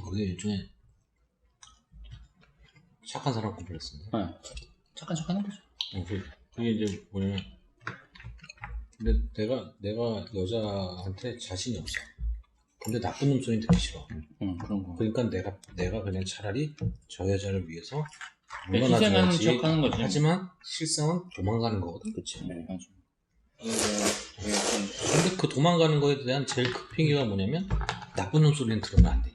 그게 일종의 착한 사람 콤플렉스인데. 네. 착한 척 하는 거죠. 어, 그- 그게 이제 뭐냐면 근데 내가 내가 여자한테 자신이 없어. 근데 나쁜 놈 소리 듣기 싫어. 응, 그런 거. 그러니까 내가 내가 그냥 차라리 저 여자를 위해서 네, 희생하는 물러나줘야지. 척 하는 거지. 하지만 실상은 도망가는 거거든. 그치. 네, 맞아. 되게 근데 그 도망가는 거에 대한 제일 큰 핑계가 뭐냐면 나쁜 놈 소리는 들으면 안. 음.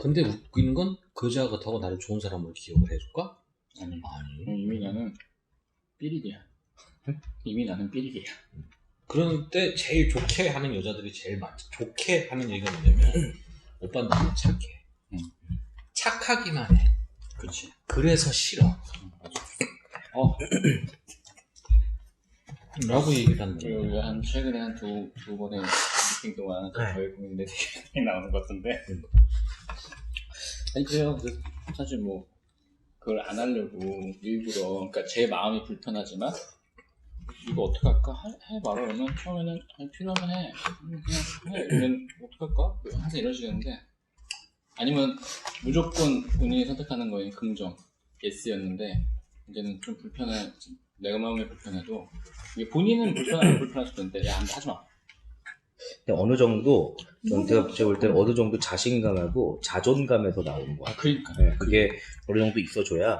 근데 웃기는 건 그 여자가 그렇다고 나를 좋은 사람으로 기억을 해줄까? 좀, 아니, 아니. 이미 나는 삐리리야. 이미 나는 삐리리야. 그런데 제일 좋게 하는 여자들이 제일 많죠. 좋게 하는 얘기가 뭐냐면 오빠 너무 착해. 음. 착하기만 해. 그치. 그래서 싫어. 응. 어, 라고 얘기를 하는 거예요. 그리고 한 최근에 한 두 두 번의 미팅 동안 네. 저희 고민들이 나오는 것 같은데. 음. 아니 그래요. 그래서 사실 뭐 그걸 안 하려고 일부러 그러니까 제 마음이 불편하지만 이거 어떻게 할까? 해, 해봐라. 그러면 처음에는 아니, 필요하면 해. 음, 그냥 해. 이러면 어떡할까? 항상 이런 식이었는데 아니면 무조건 본인이 선택하는 거에 긍정 예스였는데 이제는 좀 불편해. 내가 마음이 불편해도 이게 본인은 불편하면 불편할 수도 있는데 야 하지 마 근데 어느 정도 전 제가 제가 볼 때는 어느 정도 자신감하고 자존감에서 나오는 거야. 아, 그러니까 네, 그게 어느 정도 있어줘야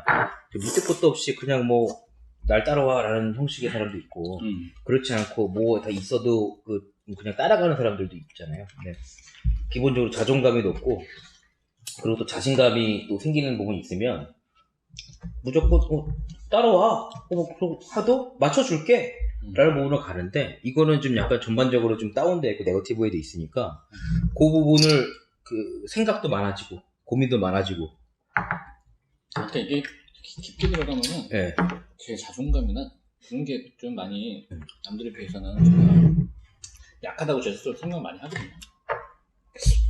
밑에 것도 없이 그냥 뭐 날 따라와라는 형식의 사람도 있고 음. 그렇지 않고 뭐 다 있어도 그 그냥 따라가는 사람들도 있잖아요. 네. 기본적으로 자존감이 높고 그리고 또 자신감이 또 생기는 부분이 있으면 무조건 어, 따라와 어, 그럼 하도 맞춰줄게 음. 라는 부분으로 가는데 이거는 좀 약간 전반적으로 좀 다운되어 있고 네거티브에 돼 있으니까 그 부분을 그 생각도 많아지고 고민도 많아지고 그러니까 이게 깊- 깊게 들어가면은 예. 제 자존감이나 그런 게 좀 많이 음. 남들에 비해서는 제가 약하다고 제 스스로 생각 많이 하거든요.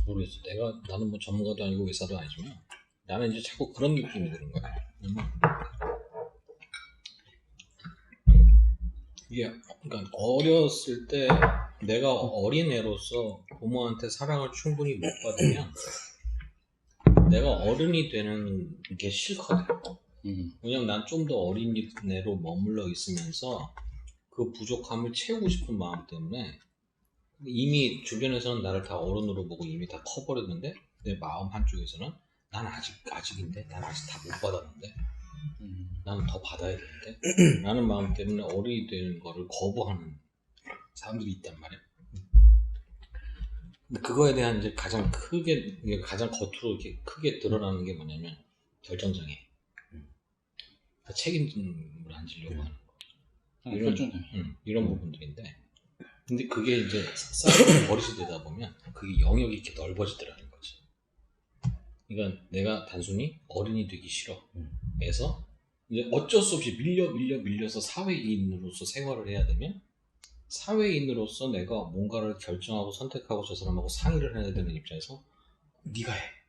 모르겠어. 내가 나는 뭐 전문가도 아니고 의사도 아니지만 나는 이제 자꾸 그런 느낌이 드는 거야. 이게 그러니까 어렸을 때 내가 어린 애로서 부모한테 사랑을 충분히 못 받으면 내가 어른이 되는 게 싫거든. 음. 왜냐면 난좀 더 어린 애로 머물러 있으면서 그 부족함을 채우고 싶은 마음 때문에 이미 주변에서는 나를 다 어른으로 보고 이미 다 커버렸는데 내 마음 한쪽에서는 난 아직 아직인데 난 아직 다 못 받았는데 음. 나는 더 받아야 되는데 라는 마음 때문에 어른이 되는 거를 거부하는 사람들이 있단 말이야. 근데 그거에 대한 이제 가장 크게 가장 겉으로 이렇게 크게 드러나는 게 뭐냐면 결정장애. 그 책임을 안 지려고 하는 거. 음, 이런-. 음, 이런 부분들인데 근데 그게 이제 쌓이고 버릇이 되다 보면 그게 영역이 이렇게 넓어지더라는 거지 그러니까 내가 단순히 어른이 되기 싫어 음. 해서 이제 어쩔 수 없이 밀려 밀려 밀려서 사회인으로서 생활을 해야 되면 사회인으로서 내가 뭔가를 결정하고 선택하고 저 사람하고 상의를 해야 되는 입장에서 네가 해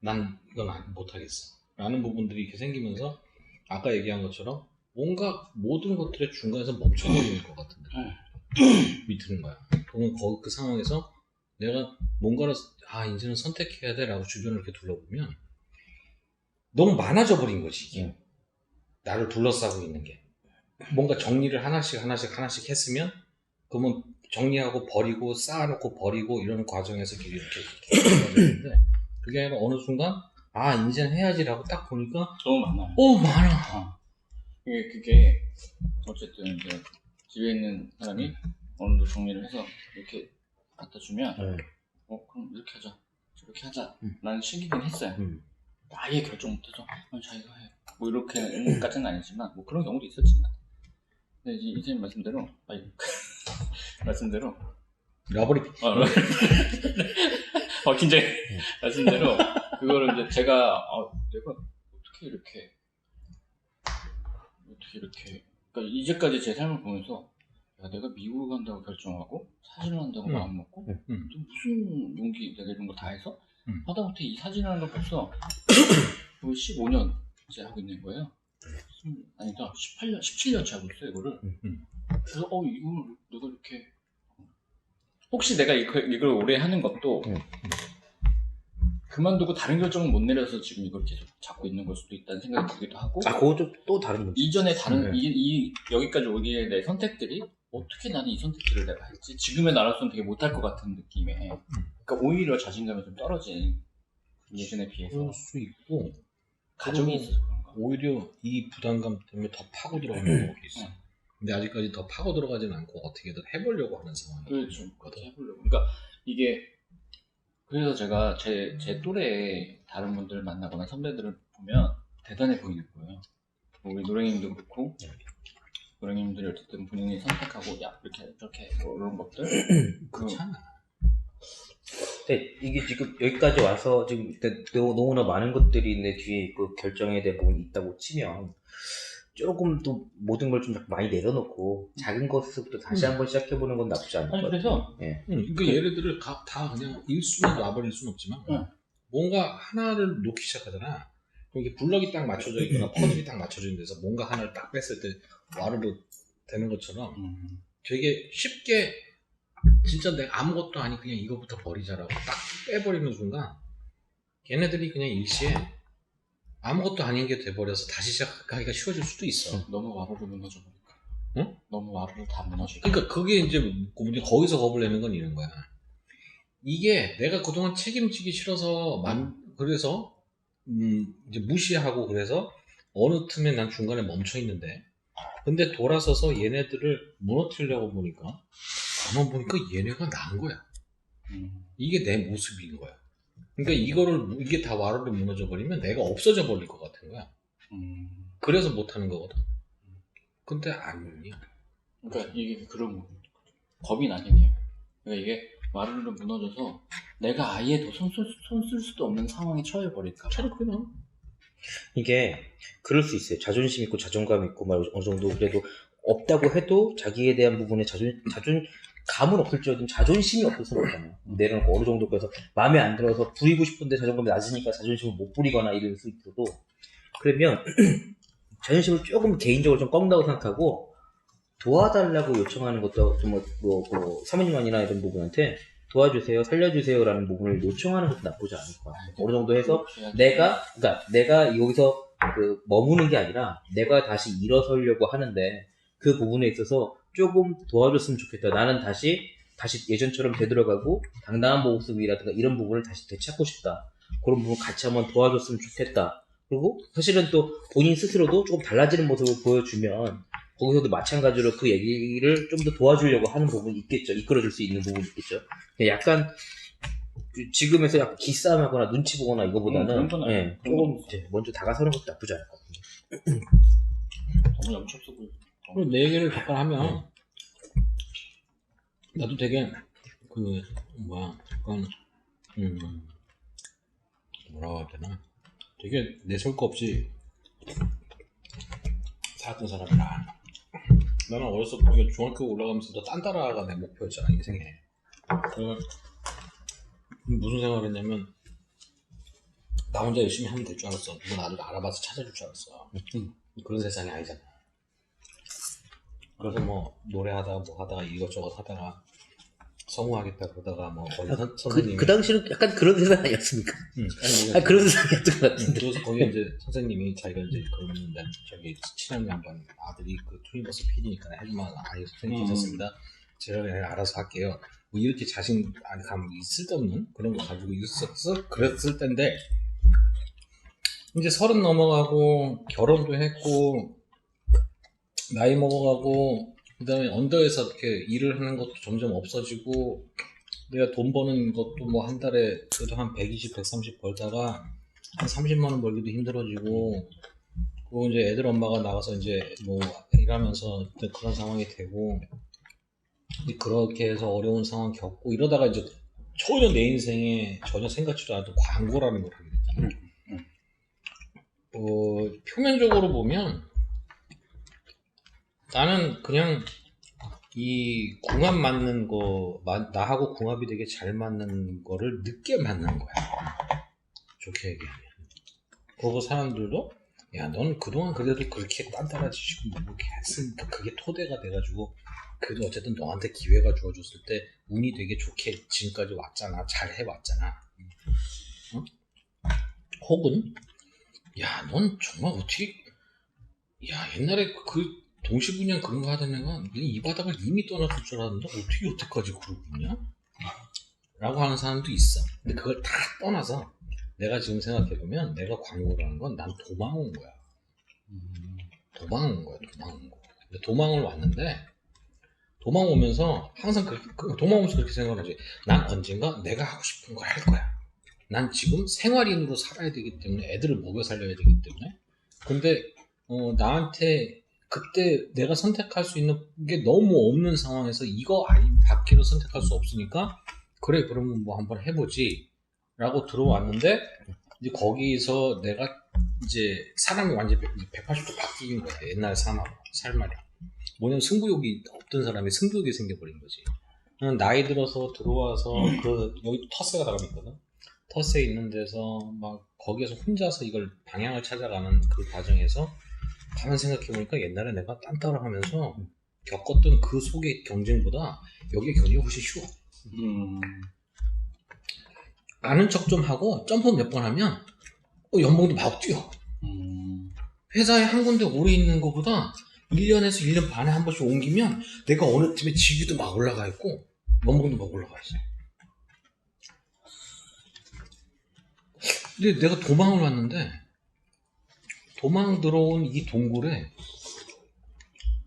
난 이건 안- 못하겠어. 라는 부분들이 이렇게 생기면서 아까 얘기한 것처럼 뭔가 모든 것들의 중간에서 멈춰버리는 것 같은 느낌이 드는 거야. 그러면 거, 그 상황에서 내가 뭔가를 아 이제는 선택해야 돼라고 주변을 이렇게 둘러보면 너무 많아져 버린 거지 이게. 음. 나를 둘러싸고 있는 게 뭔가 정리를 하나씩 하나씩 하나씩 했으면 그러면 정리하고 버리고 쌓아놓고 버리고 이런 과정에서 이렇게 이렇게 되는데 그게 아니라 어느 순간 아 이제는 해야지라고 딱 보니까 너무 많아요. 오 많아 어. 그게 그게 어쨌든 이제 집에 있는 사람이 어느 정도 정리를 해서 이렇게 갖다 주면 예. 어 그럼 이렇게 하자 저렇게 하자 음. 라는 시기긴 했어요. 음. 아예 결정 못해서 아, 자기가 해. 뭐 이렇게 까지는 아니지만 뭐 그런 경우도 있었지만 근데 이제 이제 말씀대로 아니 말씀대로 라버리 어, 어 긴장해 말씀대로 그거를 이제 제가 아, 내가 어떻게 이렇게 어떻게 이렇게 그러니까 이제까지 제 삶을 보면서 야 내가 미국 간다고 결정하고 사진을 한다고 음. 마음 먹고 음. 또 무슨 용기 내가 이런 거다 해서 음. 하다못해 이 사진이라는 걸 벌써 거의 15년 째 하고 있는 거예요. 스물- 아니다 18년 17년째 하고 있어요 이거를. 음, 음. 그래서 어 이걸 내가 이렇게 혹시 내가 이걸, 이걸 오래 하는 것도 음. 그만두고 다른 결정을 못 내려서 지금 이걸 계속 잡고 있는 걸 수도 있다는 생각이 들기도 하고 아, 좀또 다른 문제. 이전에 다른 네. 이, 이 여기까지 오기에 내 선택들이 어떻게 나는 이 선택들을 내가 했지? 지금의 나로서는 되게 못할 것 같은 느낌에. 그러니까 오히려 자신감이 좀 떨어진 예전에 비해서. 그럴 수 있고 가정이 그리고 있어서 그런가? 오히려 이 부담감 때문에 더 파고 들어가는 게 있어. 응. 근데 아직까지 더 파고 들어가진 않고 어떻게든 해보려고 하는 상황이 그렇죠. 그렇게 해보려고. 그러니까 이게 그래서 제가 제, 제 또래 다른 분들 만나거나 선배들을 보면 대단해 보이는 거예요. 뭐 우리 노랭님도 그렇고 노랭님들이 어쨌든 본인이 선택하고 야 이렇게 저렇게 뭐 이런 것들 그렇잖아. 근데 이게 지금 여기까지 와서 지금 너- 너무나 많은 것들이 내 뒤에 그 결정에 대한 부분이 있다고 치면 조금 또 모든 걸 좀 많이 내려놓고 작은 것부터 다시 음. 한번 시작해보는 건 나쁘지 않을 것 아니 같아요. 그래서 예. 응, 그러니까 얘네들을 가- 다 그냥 일순위 놔버릴 수는 없지만 응. 뭔가 하나를 놓기 시작하잖아. 이게 블럭이 딱 맞춰져 있거나 퍼즐이 딱 맞춰져 있는 데서 뭔가 하나를 딱 뺐을 때 와르르 되는 것처럼 음, 되게 쉽게 진짜 내가 아무것도 아니 그냥 이거부터 버리자라고 딱 빼버리는 순간 걔네들이 그냥 일시에 아무것도 아닌 게 돼버려서 다시 시작하기가 쉬워질 수도 있어. 너무 와르르 무너져 버릴까 응? 너무 와르르 다 무너져 그러니까 그게 이제 이제 거기서 겁을 내는 건 이런 거야. 이게 내가 그동안 책임지기 싫어서 만 그래서 음 이제 무시하고 그래서 어느 틈에 난 중간에 멈춰 있는데 근데 돌아서서 얘네들을 무너뜨리려고 보니까 가만 보니까 얘네가 나은 거야. 음, 이게 내 모습인 거야. 그러니까 이거를 이게 다 와르르 무너져 버리면 내가 없어져 버릴 것 같은 거야. 음. 그래서 못 하는 거거든. 근데 아니야. 그러니까 이게 그런 거 겁이 나긴 해요 그러니까 이게 와르르 무너져서 내가 아예 더 손 쓸 수도 없는 상황에 처해 버릴까 봐 차라리 그냥 이게 그럴 수 있어요. 자존심 있고 자존감 있고 막 어느 정도 그래도 없다고 해도 자기에 대한 부분에 자존 자존 감은 없을지어도 자존심이 없을 수는 없잖아요. 내려놓고 어느 정도 그래서 마음에 안 들어서 부리고 싶은데 자존감이 낮으니까 자존심을 못 부리거나 이럴 수 있어도 그러면 자존심을 조금 개인적으로 좀 꺾는다고 생각하고 도와달라고 요청하는 것도 좀 뭐 뭐, 뭐 사모님만이나 이런 부분한테 도와주세요, 살려주세요라는 부분을 요청하는 것도 나쁘지 않을 것 같아요. 어느 정도 해서 내가 그러니까 내가 여기서 그 머무는 게 아니라 내가 다시 일어서려고 하는데 그 부분에 있어서 조금 도와줬으면 좋겠다. 나는 다시 다시 예전처럼 되돌아가고 당당한 모습이라든가 이런 부분을 다시 되찾고 싶다. 그런 부분 같이 한번 도와줬으면 좋겠다. 그리고 사실은 또 본인 스스로도 조금 달라지는 모습을 보여주면 거기서도 마찬가지로 그 얘기를 좀 더 도와주려고 하는 부분이 있겠죠. 이끌어줄 수 있는 부분이 있겠죠. 약간 그 지금에서 약간 기싸움하거나 눈치 보거나 음, 이거보다는 아니에요. 예, 조금 이제 먼저 다가서는 것도 나쁘지 않을 것 같은데. 너무 염치 없어 보여 그리고 내 얘기를 잠깐 하면 나도 되게 그 뭐야 약간 음 뭐라고 해야 되나 되게 내설 거 없이 살았던 사람이라 나는 어렸을 때 중학교 올라가면서 도 딴따라가 내 목표였잖아 인생에 그래서 무슨 생각을 했냐면 나 혼자 열심히 하면 될 줄 알았어. 누가 나를 알아봐서 찾아줄 줄 알았어. 그런 세상이 아니잖아. 그래서 뭐 노래하다가 뭐 하다가 이것저것 하다가 성우하겠다 그러다가 뭐 거기 선, 그, 선생님이 그 당시는 약간 그런 세상 아니었습니까? 응, 아니, 아, 그런 세상이었던 것 응, 같은데. 그래서 거기 이제 선생님이 자기가 이제 그러는데 저기 친한 양반 아들이 그 투니버스 PD니까 하지만 아니 선생님 음. 괜찮습니다 제가 그냥 알아서 할게요 뭐 이렇게 자신 아니 감 쓸데없는 그런 거 가지고 있었어 그랬을 텐데 이제 서른 넘어가고 결혼도 했고 나이 먹어가고 그다음에 언더에서 이렇게 일을 하는 것도 점점 없어지고 내가 돈 버는 것도 뭐 한 달에 그래도 한 120, 130 벌다가 한 30만 원 벌기도 힘들어지고 그리고 이제 애들 엄마가 나가서 이제 뭐 일하면서 그런 상황이 되고 그렇게 해서 어려운 상황 겪고 이러다가 이제 전혀 내 인생에 전혀 생각지도 않았던 광고라는 걸 하게 됐잖아요. 어, 표면적으로 보면 나는 그냥 이 궁합 맞는 거, 마- 나하고 궁합이 되게 잘 맞는 거를 늦게 맞는 거야. 좋게 얘기하면. 그리고 사람들도, 야, 넌 그동안 그래도 그렇게 딴따라지시고 뭐 이렇게 했으니까 그게 토대가 돼가지고, 그래도 어쨌든 너한테 기회가 주어졌을 때 운이 되게 좋게 지금까지 왔잖아. 잘 해왔잖아. 어? 혹은 야 넌 정말 어떻게 야 옛날에 그 동시분양 그런 거 하던 애가 이 바닥을 이미 떠났을 줄 알았는데 어떻게 여태까지 그러고 있냐? 라고 하는 사람도 있어. 근데 그걸 다 떠나서 내가 지금 생각해보면 내가 광고를 한건난 도망 온 거야. 도망 온 거야 도망 온 거. 근데 도망을 왔는데 도망 오면서 항상 그렇게 그 도망 오면서 그렇게 생각을 하지. 난 언젠가 내가 하고 싶은 걸 할 거야. 난 지금 생활인으로 살아야 되기 때문에 애들을 먹여 살려야 되기 때문에. 근데 어, 나한테 그때 내가 선택할 수 있는 게 너무 없는 상황에서 이거 아니면 밖으로 선택할 수 없으니까 그래 그러면 뭐 한번 해보지 라고 들어왔는데 이제 거기서 내가 이제 사람이 완전히 180도 바뀐 거야 옛날 사람하고 삶말이. 뭐냐면 승부욕이 없던 사람이 승부욕이 생겨버린 거지. 나이 들어서 들어와서 그 여기 터세가 나가 있거든. 터세 있는 데서 막 거기에서 혼자서 이걸 방향을 찾아가는 그 과정에서 가만 생각해보니까 옛날에 내가 딴따라 하면서 겪었던 그 속의 경쟁보다 여기의 경쟁이 훨씬 쉬워 음. 아는 척 좀 하고 점프 몇 번 하면 어, 연봉도 막 뛰어 음. 회사에 한 군데 오래 있는 것보다 1년에서 1년 반에 한 번씩 옮기면 내가 어느 팀에 직위도 막 올라가 있고 연봉도 막 올라가 있어. 근데 내가 도망을 왔는데 도망 들어온 이 동굴에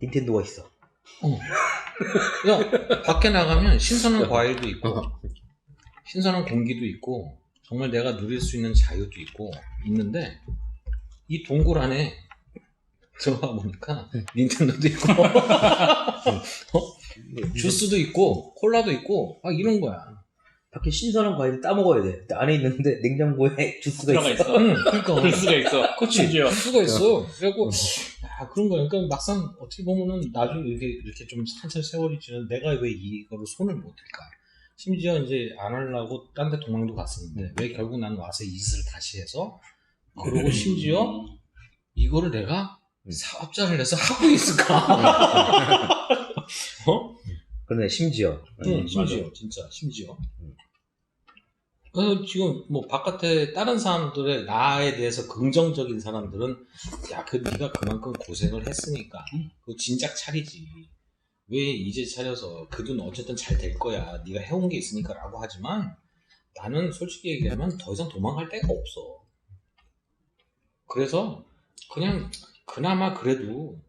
닌텐도가 있어. 어. 야, 밖에 나가면 신선한 과일도 있고, 신선한 공기도 있고, 정말 내가 누릴 수 있는 자유도 있고, 있는데, 이 동굴 안에 들어가 보니까, 닌텐도도 있고, 어? 주스도 있고, 콜라도 있고, 막 이런 거야. 밖에 신선한 과일 따 먹어야 돼. 근데 안에 있는데 냉장고에 주스가 있어. 있어. 응, 그러니까. 수가 있어. 그치. 수가 있어. 그래갖고, 야, 그런 거야. 그러니까 막상 어떻게 보면은 나중에 이렇게, 이렇게 좀 한참 세월이 지난 내가 왜 이거를 손을 못 댈까. 심지어 이제 안 하려고 딴 데 도망도 갔었는데, 왜 결국 난 와서 이 짓을 다시 해서, 그리고 심지어 이거를 내가 음. 사업자를 내서 하고 있을까? 어? 그러네, 심지어. 응, 음, 심지어, 진짜, 심지어. 음. 어, 지금 뭐 바깥에 다른 사람들의 나에 대해서 긍정적인 사람들은 야, 그 네가 그만큼 고생을 했으니까 그 진작 차리지. 왜 이제 차려서 그 돈 어쨌든 잘 될 거야. 네가 해온 게 있으니까라고 하지만 나는 솔직히 얘기하면 더 이상 도망갈 데가 없어. 그래서 그냥 그나마 그래도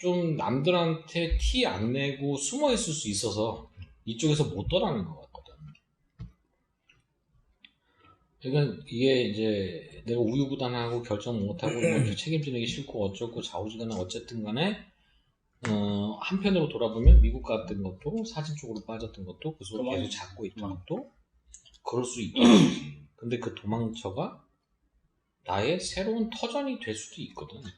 좀 남들한테 티 안 내고 숨어 있을 수 있어서 이쪽에서 못 떠나는 것 같거든. 그러니까 이게 이제 내가 우유부단하고 결정 못하고 뭐 책임지는 게 싫고 어쩌고 좌우지간에 어쨌든 간에 어, 한편으로 돌아보면 미국 갔던 것도 사진 쪽으로 빠졌던 것도 그 속에 도망- 계속 잡고 있던. 것도 그럴 수 거지. 근데 그 도망쳐가 나의 새로운 터전이 될 수도 있거든.